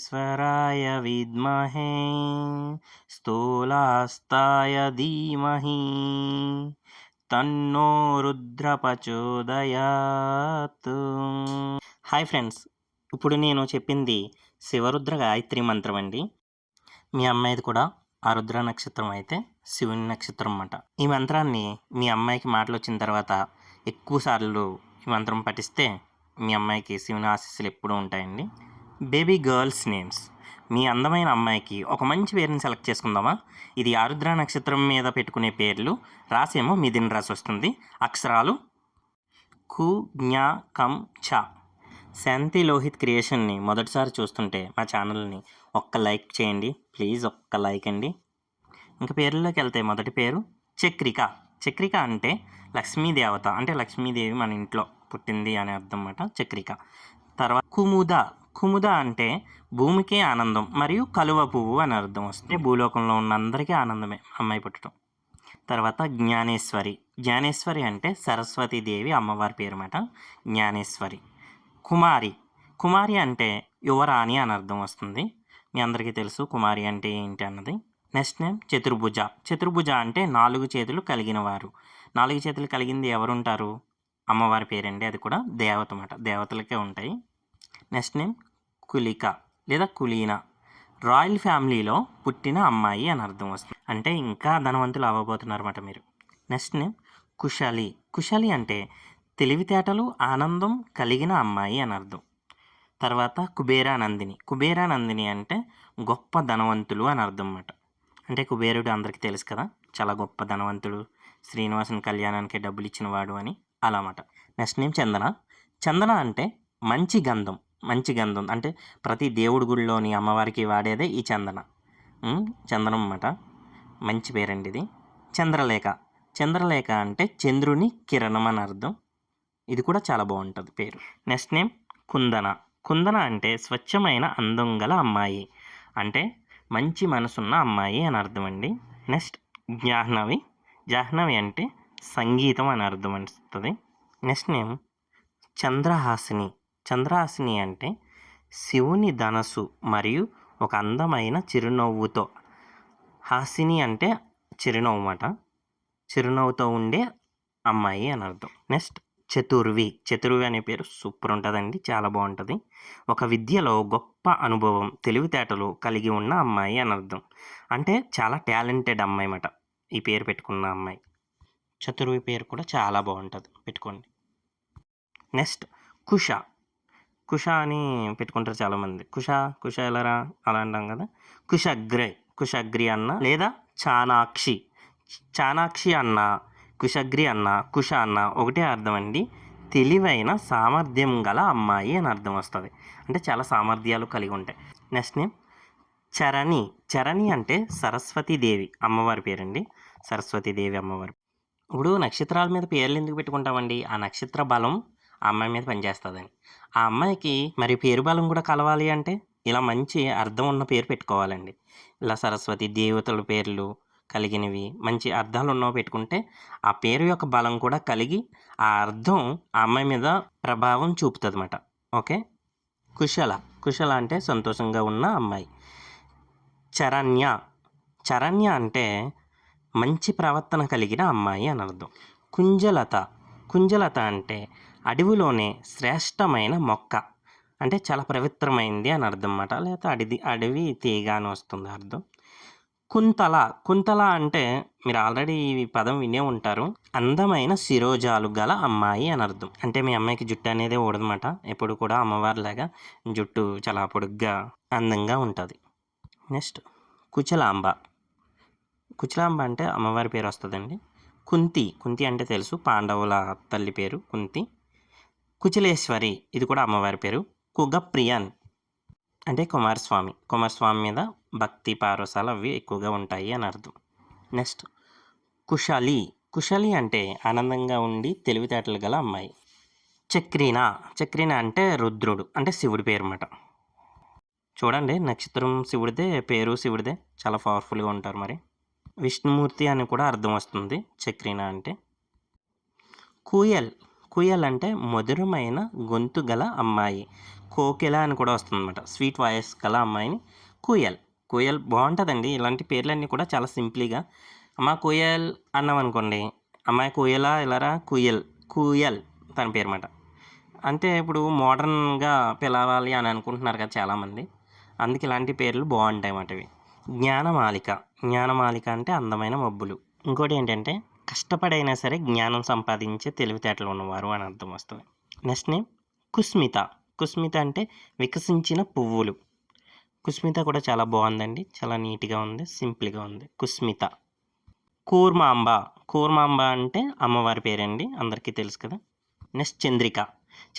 విఘ్నేశ్వరాయ విద్మహే స్థూలాస్తాయ ధీమహి తన్నో రుద్రపచోదయాత్. హాయ్ ఫ్రెండ్స్ ఇప్పుడు నేను చెప్పింది శివరుద్ర గాయత్రి మంత్రం అండి. మీ అమ్మాయిది కూడా ఆ రుద్ర నక్షత్రం అయితే శివుని నక్షత్రం అన్నమాట. ఈ మంత్రాన్ని మీ అమ్మాయికి మాటలు వచ్చిన తర్వాత ఎక్కువసార్లు ఈ మంత్రం పఠిస్తే మీ అమ్మాయికి శివుని ఆశీస్సులు ఎప్పుడూ ఉంటాయండి. Baby girls names. మీ అందమైన అమ్మాయికి ఒక మంచి పేరుని సెలెక్ట్ చేసుకుందామా? ఇది ఆరుద్ర నక్షత్రం మీద పెట్టుకునే పేర్లు. రాసేమో మీదిన రాసి వస్తుంది. అక్షరాలు? కు జ్ఞా కం ఛ. శాంతి లోహిత్ క్రియేషన్ని మొదటిసారి చూస్తుంటే మా ఛానల్ని ఒక్క లైక్ చేయండి. ప్లీజ్ ఒక్క లైక్ అండి. ఇంకా పేర్లలోకి వెళ్తే మొదటి పేరు చక్రిక. చక్రిక అంటే లక్ష్మీదేవత అంటే లక్ష్మీదేవి మన ఇంట్లో పుట్టింది అనే అర్థం అన్నమాట. చక్రిక. తర్వాత కుముద. కుముద అంటే భూమికి ఆనందం మరియు కలువ పువ్వు అని అర్థం వస్తుంది. భూలోకంలో ఉన్న అందరికీ ఆనందమే అమ్మాయి పుట్టడం. తర్వాత జ్ఞానేశ్వరి. జ్ఞానేశ్వరి అంటే సరస్వతీదేవి అమ్మవారి పేరు అన్నమాట జ్ఞానేశ్వరి. కుమారి. కుమారి అంటే యువరాణి అని అర్థం వస్తుంది. మీ అందరికీ తెలుసు కుమారి అంటే ఏంటి అన్నది. Next name చతుర్భుజ. చతుర్భుజ అంటే నాలుగు చేతులు కలిగిన వారు. నాలుగు చేతులు కలిగింది ఎవరుంటారు? అమ్మవారి పేరండి అది కూడా దేవత అన్నమాట దేవతలకే ఉంటాయి. నెక్స్ట్ నేమ్ కులిక లేదా కులీన. రాయల్ ఫ్యామిలీలో పుట్టిన అమ్మాయి అని అర్థం వస్తుంది. అంటే ఇంకా ధనవంతులు అవ్వబోతున్నారు మీరు. నెక్స్ట్ నేమ్ కుషాలి అంటే తెలివితేటలు ఆనందం కలిగిన అమ్మాయి అని అర్థం. తర్వాత కుబేరా నందిని కుబేరా నందిని అంటే గొప్ప ధనవంతులు అని అర్థం అన్నమాట అంటే కుబేరుడు అందరికీ తెలుసు కదా చాలా గొప్ప ధనవంతుడు. శ్రీనివాసన్ కళ్యాణానికి డబ్బులు ఇచ్చిన వాడు అని అలా అన్నమాట. నెక్స్ట్ నేమ్ చందన. చందన అంటే మంచి గంధం. మంచి గంధం. అంటే ప్రతి దేవుడి గుడిలోని అమ్మవారికి వాడేదే ఈ చందన. చందనం అన్నమాట. మంచి పేరండి ఇది. చంద్రలేఖ. చంద్రలేఖ అంటే చంద్రుని కిరణం అని అర్థం. ఇది కూడా చాలా బాగుంటుంది పేరు. నెక్స్ట్ నేమ్ కుందన. కుందన అంటే స్వచ్ఛమైన అందం గల అమ్మాయి. అంటే మంచి మనసున్న అమ్మాయి అని అర్థం అండి. నెక్స్ట్ జాహ్నవి. జాహ్నవి అంటే సంగీతం అని అర్థం వస్తుంది నెక్స్ట్ నేమ్ చంద్రహాసిని. చంద్రహాసిని అంటే శివుని ధనస్సు మరియు ఒక అందమైన చిరునవ్వుతో. హాసిని అంటే చిరునవ్వు అన్నమాట చిరునవ్వుతో ఉండే అమ్మాయి అని అర్థం. నెక్స్ట్ చతుర్వి. చతుర్వి అనే పేరు సూపర్ ఉంటుందండి చాలా బాగుంటుంది. ఒక విద్యలో గొప్ప అనుభవం తెలివితేటలు కలిగి ఉన్న అమ్మాయి అని అర్థం. అంటే చాలా టాలెంటెడ్ అమ్మాయి అన్నమాట ఈ పేరు పెట్టుకున్న అమ్మాయి. చతుర్వి పేరు కూడా చాలా బాగుంటుంది పెట్టుకోండి. నెక్స్ట్ కుష. కుష అని పెట్టుకుంటారు చాలామంది. కుష కుష ఎలారా అలా అంటాం కదా. కుషగ్రే కుషగ్రి అన్న లేదా చానాక్షి చానాక్షి అన్న కుషగ్రి అన్న కుష అన్న ఒకటే అర్థం అండి. తెలివైన సామర్థ్యం గల అమ్మాయి అని అర్థం వస్తుంది. అంటే చాలా సామర్థ్యాలు కలిగి ఉంటాయి. Next name Charani. చరణి అంటే సరస్వతీదేవి అమ్మవారి పేరండి. సరస్వతీదేవి అమ్మవారి. ఇప్పుడు నక్షత్రాల మీద పేర్లు ఎందుకు పెట్టుకుంటామండి? ఆ నక్షత్ర బలం ఆ అమ్మాయి మీద పనిచేస్తుందని. ఆ అమ్మాయికి మరి పేరు బలం కూడా కలవాలి అంటే ఇలా మంచి అర్థం ఉన్న పేరు పెట్టుకోవాలండి. ఇలా సరస్వతి దేవతల పేర్లు కలిగినవి మంచి అర్థాలు ఉన్నవి పెట్టుకుంటే ఆ పేరు యొక్క బలం కూడా కలిగి ఆ అర్థం ఆ అమ్మాయి మీద ప్రభావం చూపుతుంది అన్నమాట ఓకే? కుశల. కుశల అంటే సంతోషంగా ఉన్న అమ్మాయి. చరణ్య. చరణ్య అంటే మంచి ప్రవర్తన కలిగిన అమ్మాయి అని అర్థం కుంజలత. కుంజలత అంటే అడవిలోనే శ్రేష్టమైన మొక్క. అంటే చాలా పవిత్రమైంది అని అర్థం అన్నమాట లేకపోతే అడిది అడవి తీగ అని వస్తుంది అర్థం. కుంతల కుంతల అంటే మీరు ఆల్రెడీ ఈ పదం వినే ఉంటారు. అందమైన శిరోజాలు గల అమ్మాయి అని అర్థం. అంటే మీ అమ్మాయికి జుట్టు అనేది ఊడదన్నమాట. ఎప్పుడు కూడా అమ్మవారిలాగా జుట్టు చాలా పొడుగ్గా అందంగా ఉంటుంది. నెక్స్ట్ కుచలాంబ. కుచలాంబ అంటే అమ్మవారి పేరు వస్తుందండి. కుంతి కుంతి అంటే తెలుసు. పాండవుల తల్లి పేరు కుంతి. కుచలేశ్వరి ఇది కూడా అమ్మవారి పేరు. కుగప్రియన్ అంటే కుమారస్వామి. కుమారస్వామి మీద భక్తి పారవసాలు అవి ఎక్కువగా ఉంటాయి అని అర్థం. నెక్స్ట్ కుశలి. కుశలి అంటే ఆనందంగా ఉండి తెలివితేటలు గల అమ్మాయి. చక్రీన. చక్రీన అంటే రుద్రుడు అంటే శివుడి పేరు అన్నమాట. చూడండి నక్షత్రం శివుడిదే పేరు శివుడిదే చాలా పవర్ఫుల్గా ఉంటారు మరి. విష్ణుమూర్తి అని కూడా అర్థం వస్తుంది చక్రీన అంటే. కుయల్. కుయల్ అంటే మధురమైన గొంతు గల అమ్మాయి. కోకిల అని కూడా వస్తుందన్నమాట. స్వీట్ వాయిస్ గల అమ్మాయిని కుయల్ కుయల్ బాగుంటుందండి. ఇలాంటి పేర్లన్నీ కూడా చాలా సింప్లీగా. అమ్మా కుయల్ అన్నాం అనుకోండి అమ్మాయి కుయలా ఇలారా? కుయల్ కుయల్ తన పేరు అన్నమాట అంటే ఇప్పుడు మోడర్న్గా పిలవాలి అని అనుకుంటున్నారు కదా చాలామంది. అందుకే ఇలాంటి పేర్లు బాగుంటాయి అన్నమాట ఇవి. జ్ఞానమాలిక. జ్ఞానమాలిక అంటే అందమైన మబ్బులు. ఇంకోటి ఏంటంటే కష్టపడైనా సరే జ్ఞానం సంపాదించే తెలివితేటలు ఉన్నవారు అని అర్థం వస్తుంది. Next name Kusmitha. కుస్మిత అంటే వికసించిన పువ్వులు. కుస్మిత కూడా చాలా బాగుందండి. చాలా నీట్గా ఉంది సింపుల్గా ఉంది. కుస్మిత. కూర్మాంబ. కూర్మాంబ అంటే అమ్మవారి పేరండి. అందరికీ తెలుసు కదా. నెక్స్ట్ చంద్రిక.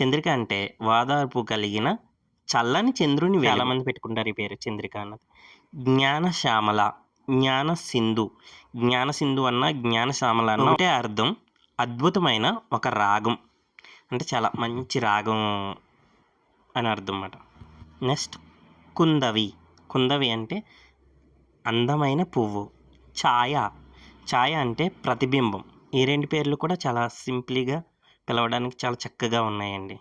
చంద్రిక అంటే వాదార్పు కలిగిన చల్లని చంద్రుని చాలామంది పెట్టుకుంటారు ఈ పేరు చంద్రిక అన్నది. జ్ఞానశ్యామల. జ్ఞాన సింధు జ్ఞాన సింధు అన్న జ్ఞానశ్యామల అన్న అంటే అర్థం అద్భుతమైన ఒక రాగం. అంటే చాలా మంచి రాగం అని అర్థం అన్నమాట నెక్స్ట్ కుందవి. కుందవి అంటే అందమైన పువ్వు. ఛాయ. ఛాయ అంటే ప్రతిబింబం. ఈ రెండు పేర్లు కూడా చాలా సింప్లీగా పిలవడానికి చాలా చక్కగా ఉన్నాయండి.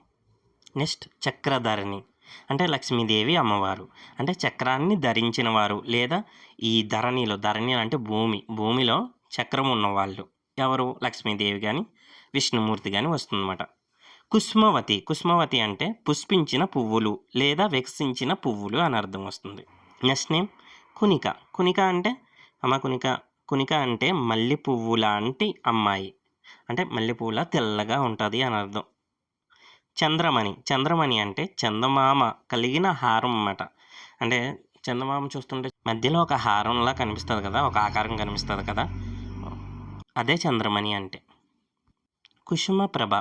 నెక్స్ట్ చక్రధరణి. అంటే లక్ష్మీదేవి అమ్మవారు. అంటే చక్రాన్ని ధరించిన వారు లేదా ఈ ధరణిలో ధరణి అంటే భూమి భూమిలో చక్రం ఉన్నవాళ్ళు ఎవరు? లక్ష్మీదేవి కానీ విష్ణుమూర్తి కానీ వస్తుందన్నమాట. కుస్మవతి కుస్మవతి అంటే పుష్పించిన పువ్వులు లేదా వికసించిన పువ్వులు అని అర్థం వస్తుంది. Next name కునిక. కునిక అంటే అమ్మ కునిక కునిక అంటే మల్లె పువ్వు లాంటి అమ్మాయి. అంటే మల్లె పువ్వులా తెల్లగా ఉంటుంది అని అర్థం. చంద్రమణి. చంద్రమణి అంటే చందమామ కలిగిన హారం అన్నమాట. అంటే చందమామ చూస్తుంటే మధ్యలో ఒక హారంలా కనిపిస్తుంది కదా ఒక ఆకారం కనిపిస్తుంది కదా. అదే చంద్రమణి అంటే. కుసుమప్రభ.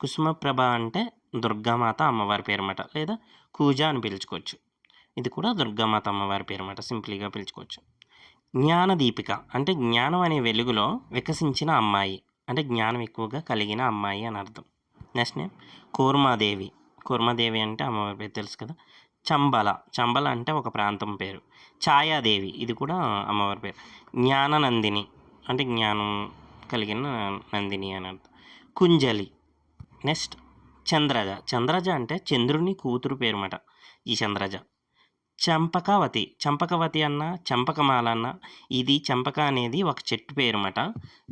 కుసుమప్రభ అంటే దుర్గామాత అమ్మవారి పేరు అన్నమాట. లేదా కూజ అని పిలుచుకోవచ్చు. ఇది కూడా దుర్గామాత అమ్మవారి పేరు అన్నమాట సింపుల్గా పిలుచుకోవచ్చు. జ్ఞానదీపిక అంటే జ్ఞానం అనే వెలుగులో వికసించిన అమ్మాయి. అంటే జ్ఞానం ఎక్కువగా కలిగిన అమ్మాయి అని అర్థం. Next name? కూర్మాదేవి. కూర్మాదేవి అంటే అమ్మవారి పేరు తెలుసు కదా? చంబల. చంబల అంటే ఒక ప్రాంతం పేరు. ఛాయాదేవి. ఇది కూడా అమ్మవారి పేరు. జ్ఞాననందిని. అంటే జ్ఞానం కలిగిన నందిని అని అర్థం. కుంజలి. నెక్స్ట్ చంద్రజ. చంద్రజ అంటే చంద్రుని కూతురు పేరు మాట. ఈ చంద్రజ. చంపకవతి. చంపకవతి అన్న చంపకమాల అన్న ఇది చంపక అనేది ఒక చెట్టు పేరు అన్నమాట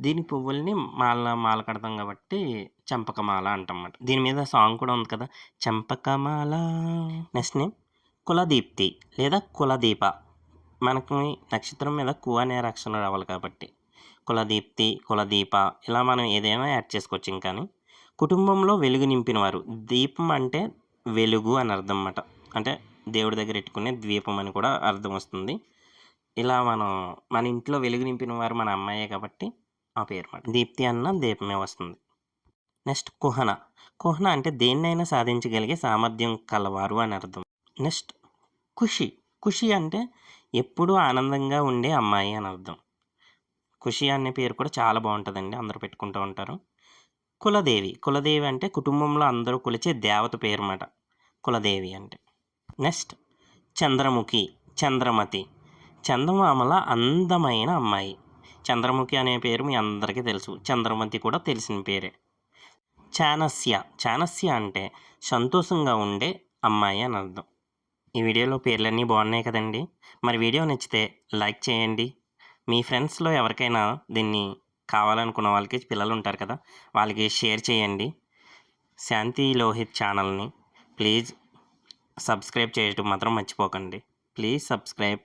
దీని పువ్వుల్ని మాల మాల కడతాం కాబట్టి చంపకమాల అంటమాట దీని మీద సాంగ్ కూడా ఉంది కదా చంపకమాల. నెక్స్ట్ నేమ్ కులదీప్తి లేదా కులదీప. మనకి నక్షత్రం మీద కు అనే అక్షరం రావాలి కాబట్టి. కులదీప్తి కులదీప ఇలా మనం ఏదైనా యాడ్ చేసుకోవచ్చు ఇంకాని కుటుంబంలో వెలుగు నింపినవారు. దీపం అంటే వెలుగు అని అర్థం అన్నమాట. అంటే దేవుడి దగ్గర పెట్టుకునే ద్వీపం అని కూడా అర్థం వస్తుంది. ఇలా మనం మన ఇంట్లో వెలుగు నింపిన వారు మన అమ్మాయే కాబట్టి ఆ పేరు మాట. దీప్తి అన్న దీపమే వస్తుంది. నెక్స్ట్ కుహన. కుహన అంటే దేన్నైనా సాధించగలిగే సామర్థ్యం కలవారు అని అర్థం. నెక్స్ట్ ఖుషి. ఖుషి అంటే ఎప్పుడూ ఆనందంగా ఉండే అమ్మాయి అని అర్థం. ఖుషి అనే పేరు కూడా చాలా బాగుంటుందండి. అందరూ పెట్టుకుంటూ ఉంటారు. కులదేవి. కులదేవి అంటే కుటుంబంలో అందరూ కొలిచే దేవత పేరు అన్నమాట కులదేవి అంటే. నెక్స్ట్ చంద్రముఖి చంద్రమతి. చందమామల అందమైన అమ్మాయి. చంద్రముఖి అనే పేరు మీ అందరికీ తెలుసు. చంద్రమతి కూడా తెలిసిన పేరే. చానస్య చానస్య అంటే సంతోషంగా ఉండే అమ్మాయి అని అర్థం. ఈ వీడియోలో పేర్లన్నీ బాగున్నాయి కదండి. మరి వీడియో నచ్చితే లైక్ చేయండి. మీ ఫ్రెండ్స్లో ఎవరికైనా దీన్ని కావాలనుకున్న వాళ్ళకి పిల్లలు ఉంటారు కదా వాళ్ళకి షేర్ చేయండి. శాంతి లోహిత్ ఛానల్ని ప్లీజ్ సబ్స్క్రైబ్ చేయటం మాత్రం మర్చిపోకండి. Please subscribe.